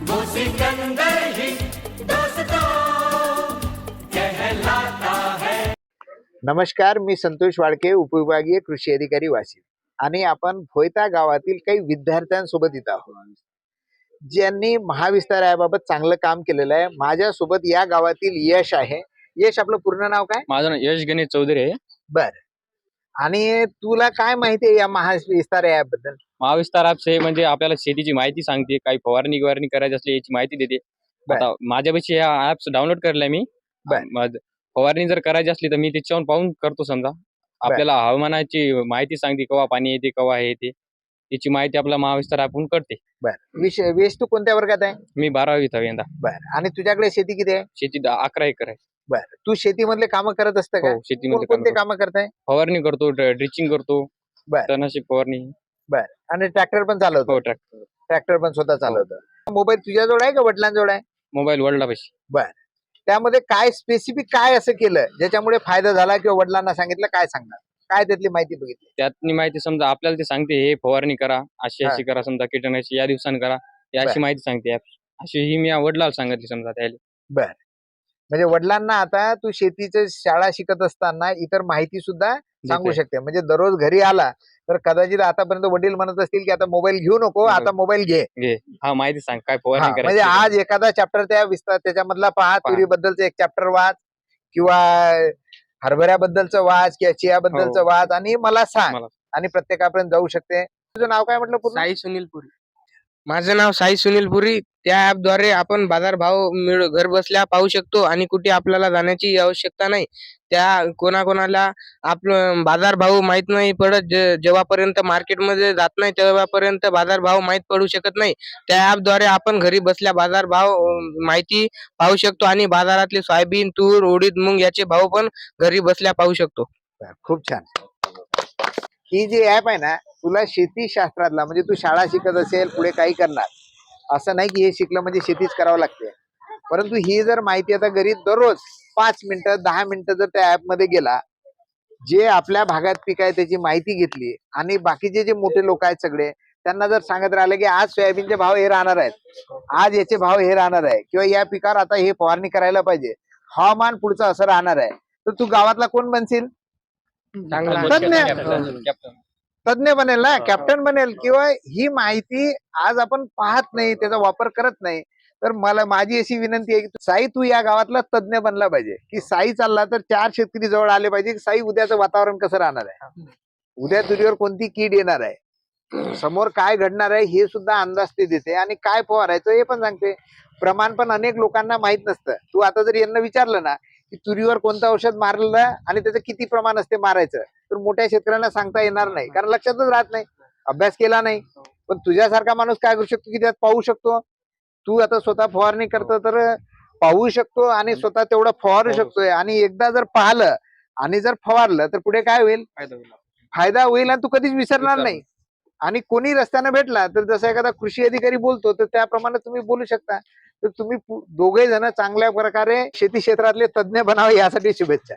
वो सिकंदर ही दोस्तों कहलाता है। नमस्कार मी संतोष वाडके उपविभागीय कृषी अधिकारी वाशिम. आणि आपण भोयता गावातील काही विद्यार्थ्यांसोबत इथं आहोत. ज्यांनी महाविस्तार याबाबत चांगलं काम केलेलं आहे माझ्यासोबत या गावातील यश आहे. यश आपलं पूर्ण नाव काय? माझं नाव यश गणेश चौधरी आहे. बर. आणि तुला काय माहिती आहे या महाविस्तार याबद्दल? महाविस्तार ऍप्स हे म्हणजे आपल्याला शेतीची माहिती सांगते काही फवारणी बिवारणी करायची असली याची माहिती देते. आता माझ्यापाशी ह्या ऍप्स डाउनलोड करलाय मी. फवारणी जर करायची असली तर मी त्याच्यावर पाहून करतो समजा. आपल्याला हवामानाची माहिती सांगते केव्हा पाणी येते केव्हा हे येते त्याची माहिती आपल्या महाविस्तार ऍपहून कळते बर. वेश तू कोणत्या वर्गात आहे? मी बारावीत आहे यंदा. बर. आणि तुझ्याकडे शेती किती आहे? शेती द- अकरा एकर आहे. बर. तू शेतीमधले कामं करत असतं का? हो शेतीमध्ये काम कोणते करतो. कामं करताय? फवारणी करतो ड्रिचिंग करतो बर. तणनाशक फवारणी. बर. आणि ट्रॅक्टर पण चालवतो. हो ट्रॅक्टर ट्रॅक्टर पण स्वतः चालवतो. मोबाईल तुझ्याजवळ आहे का वडिलांजवळ आहे? मोबाईल वडिलापाशी. त्यामध्ये काय स्पेसिफिक काय असं केलं ज्याच्यामुळे फायदा झाला किंवा वडिलांना सांगितलं काय सांगणार? काय त्यातली माहिती बघितली? त्यातनी माहिती समजा आपल्याला ते सांगते हे फवारणी करा अशी. अशी करा समजा कीटकनाशक या दिवसानं करा हे बर. अशी माहिती सांगते. अशी ही मी वडिलाला सांगितली समजा त्याला. म्हणजे वडिलांना आता तू शेतीचं शाळा शिकत असताना इतर माहिती सुद्धा सांगू. शकते म्हणजे दररोज घरी आला तर कदाचित आतापर्यंत वडील म्हणत असतील की आता मोबाईल घेऊ नको आता. मोबाईल घे हा माहिती सांग काय म्हणजे आज एखादा चॅप्टर त्या विस्तार त्याच्यामधला पहा पहा. तुरीबद्दलचं एक चॅप्टर वाच किंवा हरभऱ्याबद्दलचं वाच किंवा चियाबद्दलचं हो. वाच आणि मला सांग. आणि प्रत्येकापर्यंत जाऊ शकते तुझं नाव काय म्हटलं साई सुनील पुरी माझं नाव साई सुनील पुरी त्या ऍपद्वारे आपण बाजारभाव मिळ घर बसल्या पाहू शकतो आणि कुठे आपल्याला जाण्याची आवश्यकता नाही. त्या कोणाकोणाला आपलं बाजारभाव माहीत नाही पडत. जे- जेव्हापर्यंत मार्केटमध्ये जात नाही तेव्हापर्यंत बाजारभाव माहीत पडू शकत नाही. त्या ऍपद्वारे आपण घरी बसल्या बाजारभाव माहिती पाहू शकतो आणि बाजारातले सोयाबीन तूर उडीद मूग याचे भाव पण घरी बसल्या पाहू शकतो. खूप छान. ही जी ऍप आहे ना तुला शेती शास्त्रातला म्हणजे तू शाळा शिकत असेल पुढे काही करणार असं नाही की हे शिकलं म्हणजे शेतीच करावं लागते. परंतु ही जर माहिती आता घरी दररोज पाच मिनिटं दहा मिनिटं जर त्या ऍपमध्ये गेला जे आपल्या भागात पीक आहे त्याची माहिती घेतली आणि बाकीचे जे मोठे लोक आहेत सगळे त्यांना जर सांगत राहिलं की आज सोयाबीनचे भाव हे राहणार आहेत आज याचे भाव हे राहणार आहे किंवा या पिकावर आता हे फवारणी करायला पाहिजे हवामान पुढचं असं राहणार आहे. तर तू गावातला कोण बनशील? चांगला तज्ञ. तज्ञ बनेल ना कॅप्टन बनेल किंवा ही माहिती आज आपण पाहत नाही त्याचा वापर करत नाही तर मला माझी अशी विनंती आहे की साई तू या गावातला तज्ञ बनला पाहिजे. की साई चालला तर चार शेतकरी जवळ आले पाहिजे की साई उद्याचं वातावरण कसं राहणार आहे? उद्या तुझ्यावर कोणती कीड येणार आहे? समोर काय घडणार आहे हे सुद्धा अंदाज ते देते आणि काय फवारायचं हे पण सांगते. प्रमाण पण अनेक लोकांना माहीत नसतं. तू आता जर यांना विचारलं ना की तुरीवर कोणतं औषध मारलं आणि त्याचं किती प्रमाण असते मारायचं? तर मोठ्या शेतकऱ्यांना सांगता येणार नाही. कारण लक्षातच राहत नाही. अभ्यास केला नाही. पण तुझ्यासारखा माणूस काय करू शकतो की त्यात पाहू शकतो? तू आता स्वतः फवारणी करतो तर पाहू शकतो आणि स्वतः तेवढं फवारू शकतोय. आणि एकदा जर पाहिलं आणि जर फवारलं तर पुढे काय होईल? फायदा होईल आणि तू कधीच विसरणार विसरणार नाही. आणि कोणी रस्त्याने भेटला तर जसं एखादा कृषी अधिकारी बोलतो तर त्याप्रमाणे तुम्ही बोलू शकता. तर तुम्ही दोघे जण चांगल्या प्रकारे शेती क्षेत्रातले तज्ज्ञ बनावे यासाठी शुभेच्छा.